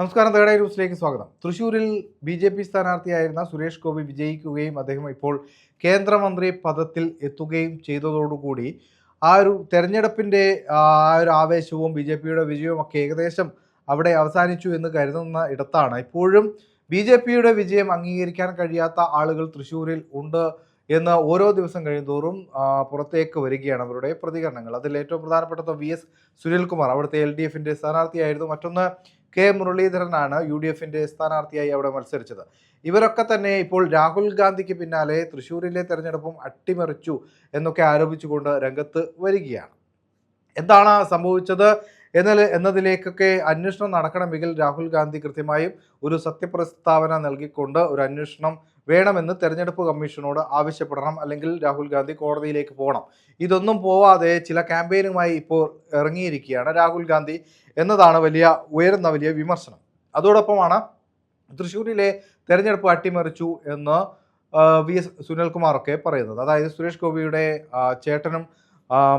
നമസ്കാരം തേടേ ന്യൂസിലേക്ക് സ്വാഗതം. തൃശൂരിൽ ബി ജെ പി സ്ഥാനാർത്ഥിയായിരുന്ന സുരേഷ് ഗോപി വിജയിക്കുകയും അദ്ദേഹം ഇപ്പോൾ കേന്ദ്രമന്ത്രി പദത്തിൽ എത്തുകയും ചെയ്തതോടുകൂടി ആ ഒരു തെരഞ്ഞെടുപ്പിന്റെ ആ ഒരു ആവേശവും ബി ജെ പിയുടെ വിജയവും ഒക്കെ ഏകദേശം അവിടെ അവസാനിച്ചു എന്ന് കരുതുന്ന ഇടത്താണ്. ഇപ്പോഴും ബി ജെ പിയുടെ വിജയം അംഗീകരിക്കാൻ കഴിയാത്ത ആളുകൾ തൃശ്ശൂരിൽ ഉണ്ട് എന്ന് ഓരോ ദിവസം കഴിയുന്തോറും പുറത്തേക്ക് വരികയാണ് അവരുടെ പ്രതികരണങ്ങൾ. അതിൽ ഏറ്റവും പ്രധാനപ്പെട്ടത് വി എസ് സുനിൽകുമാർ. അവിടുത്തെ എൽ ഡി എഫിന്റെ സ്ഥാനാർത്ഥിയായിരുന്നു. മറ്റൊന്ന് കെ മുരളീധരനാണ് യു ഡി എഫിന്റെ സ്ഥാനാർത്ഥിയായി അവിടെ മത്സരിച്ചത്. ഇവരൊക്കെ തന്നെ ഇപ്പോൾ രാഹുൽ ഗാന്ധിക്ക് പിന്നാലെ തൃശ്ശൂരിലെ തെരഞ്ഞെടുപ്പും അട്ടിമറിച്ചു എന്നൊക്കെ ആരോപിച്ചുകൊണ്ട് രംഗത്ത് വരികയാണ്. എന്താണ് സംഭവിച്ചത്? എന്നാൽ എന്നതിലേക്കൊക്കെ അന്വേഷണം നടക്കണമെങ്കിൽ രാഹുൽ ഗാന്ധി കൃത്യമായും ഒരു സത്യപ്രസ്താവന നൽകിക്കൊണ്ട് ഒരു അന്വേഷണം വേണമെന്ന് തെരഞ്ഞെടുപ്പ് കമ്മീഷനോട് ആവശ്യപ്പെടണം അല്ലെങ്കിൽ രാഹുൽ ഗാന്ധി കോടതിയിലേക്ക് പോകണം. ഇതൊന്നും പോവാതെ ചില ക്യാമ്പയിനുമായി ഇപ്പോൾ ഇറങ്ങിയിരിക്കുകയാണ് രാഹുൽ ഗാന്ധി എന്നതാണ് വലിയ ഉയരുന്ന വലിയ വിമർശനം. അതോടൊപ്പമാണ് തൃശ്ശൂരിലെ തെരഞ്ഞെടുപ്പ് അട്ടിമറിച്ചു എന്ന് വി എസ് സുനിൽകുമാറൊക്കെ പറയുന്നത്. അതായത് സുരേഷ് ഗോപിയുടെ ചേട്ടനും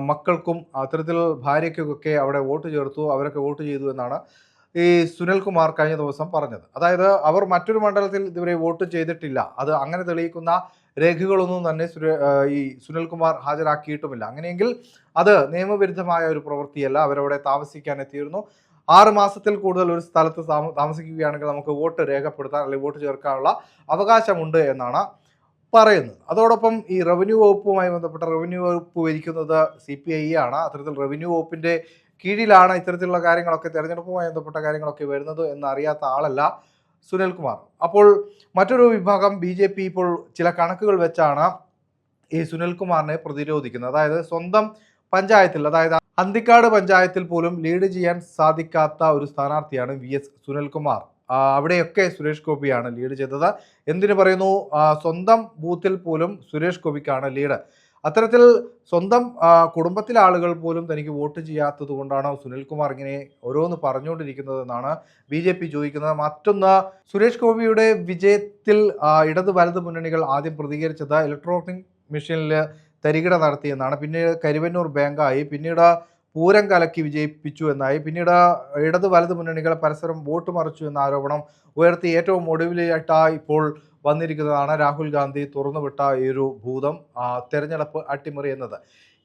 മക്കൾക്കും അത്തരത്തിൽ ഭാര്യയ്ക്കൊക്കെ അവിടെ വോട്ട് ചേർത്തു അവരൊക്കെ വോട്ട് ചെയ്തു എന്നാണ് ഈ സുനിൽകുമാർ കഴിഞ്ഞ ദിവസം പറഞ്ഞത്. അതായത് അവർ മറ്റൊരു മണ്ഡലത്തിൽ ഇതുവരെ വോട്ട് ചെയ്തിട്ടില്ല. അത് അങ്ങനെ തെളിയിക്കുന്ന രേഖകളൊന്നും തന്നെ ഈ സുനിൽകുമാർ ഹാജരാക്കിയിട്ടുമില്ല. അങ്ങനെയെങ്കിൽ അത് നിയമവിരുദ്ധമായ ഒരു പ്രവൃത്തിയല്ല. അവരവിടെ താമസിക്കാൻ എത്തിയിരുന്നു ആറ് മാസത്തിൽ കൂടുതൽ ഒരു സ്ഥലത്ത് താമസിക്കുകയാണെങ്കിൽ നമുക്ക് വോട്ട് രേഖപ്പെടുത്താൻ അല്ലെങ്കിൽ വോട്ട് ചേർക്കാനുള്ള അവകാശമുണ്ട് എന്നാണ് പറയുന്നത്. അതോടൊപ്പം ഈ റവന്യൂ വകുപ്പുമായി ബന്ധപ്പെട്ട റവന്യൂ വകുപ്പ് ഭരിക്കുന്നത് സി പി ഐ ആണ്. അത്തരത്തിൽ റവന്യൂ വകുപ്പിന്റെ കീഴിലാണ് ഇത്തരത്തിലുള്ള കാര്യങ്ങളൊക്കെ തെരഞ്ഞെടുപ്പുമായി ബന്ധപ്പെട്ട കാര്യങ്ങളൊക്കെ വരുന്നത് എന്ന് അറിയാത്ത ആളല്ല സുനിൽകുമാർ. അപ്പോൾ മറ്റൊരു വിഭാഗം ബി ജെ പി ഇപ്പോൾ ചില കണക്കുകൾ വെച്ചാണ് ഈ സുനിൽകുമാറിനെ പ്രതിരോധിക്കുന്നത്. അതായത് സ്വന്തം പഞ്ചായത്തിൽ അതായത് അന്തിക്കാട് പഞ്ചായത്തിൽ പോലും ലീഡ് ചെയ്യാൻ സാധിക്കാത്ത ഒരു സ്ഥാനാർത്ഥിയാണ് വി എസ് സുനിൽകുമാർ. അവിടെയൊക്കെ സുരേഷ് ഗോപിയാണ് ലീഡ് ചെയ്തത്. എന്തിനു പറയുന്നു? സ്വന്തം ബൂത്തിൽ പോലും സുരേഷ് ഗോപിക്കാണ് ലീഡ് അത്തരത്തിൽ സ്വന്തം കുടുംബത്തിലെ ആളുകൾ പോലും തനിക്ക് വോട്ട് ചെയ്യാത്തത് കൊണ്ടാണ് സുനിൽകുമാർ ഇങ്ങനെ ഓരോന്ന് പറഞ്ഞുകൊണ്ടിരിക്കുന്നതെന്നാണ് ബി ജെ പി ചോദിക്കുന്നത്. മറ്റൊന്ന് സുരേഷ് ഗോപിയുടെ വിജയത്തിൽ ഇടത് വലത് മുന്നണികൾ ആദ്യം പ്രതികരിച്ചത് ഇലക്ട്രോണിക് മെഷീനിൽ തരികിട നടത്തിയെന്നാണ്. പിന്നീട് കരുവന്നൂർ ബാങ്കായി പിന്നീട് പൂരം കലക്കി വിജയിപ്പിച്ചു എന്നായി. പിന്നീട് ഇടത് വലത് മുന്നണികൾ പരസ്പരം വോട്ട് മറിച്ചു എന്ന ആരോപണം ഉയർത്തി. ഏറ്റവും ഒടുവിലായിട്ട് ഇപ്പോൾ വന്നിരിക്കുന്നതാണ് രാഹുൽ ഗാന്ധി തുറന്നുവിട്ട ഈ ഒരു ഭൂതം തെരഞ്ഞെടുപ്പ് അട്ടിമറി എന്നത്.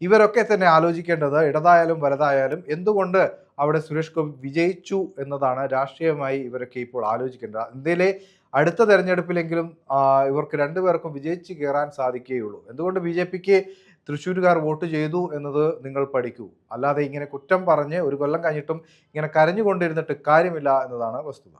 ഇവരൊക്കെ തന്നെ ആലോചിക്കേണ്ടത് ഇടതായാലും വലതായാലും എന്തുകൊണ്ട് അവിടെ സുരേഷ് ഗോപി വിജയിച്ചു എന്നതാണ് രാഷ്ട്രീയമായി ഇവരൊക്കെ ഇപ്പോൾ ആലോചിക്കേണ്ടത്. ഇന്ത്യയിലെ അടുത്ത തെരഞ്ഞെടുപ്പിലെങ്കിലും ഇവർക്ക് രണ്ടുപേർക്കും വിജയിച്ച് കയറാൻ സാധിക്കുകയുള്ളൂ. എന്തുകൊണ്ട് ബി ജെ പിക്ക് തൃശ്ശൂരുകാർ വോട്ട് ചെയ്തു എന്നത് നിങ്ങൾ പഠിക്കൂ. അല്ലാതെ ഇങ്ങനെ കുറ്റം പറഞ്ഞ് ഒരു കൊല്ലം കഴിഞ്ഞിട്ടും ഇങ്ങനെ കരഞ്ഞുകൊണ്ടിരുന്നിട്ട് കാര്യമില്ല എന്നതാണ് വസ്തുത.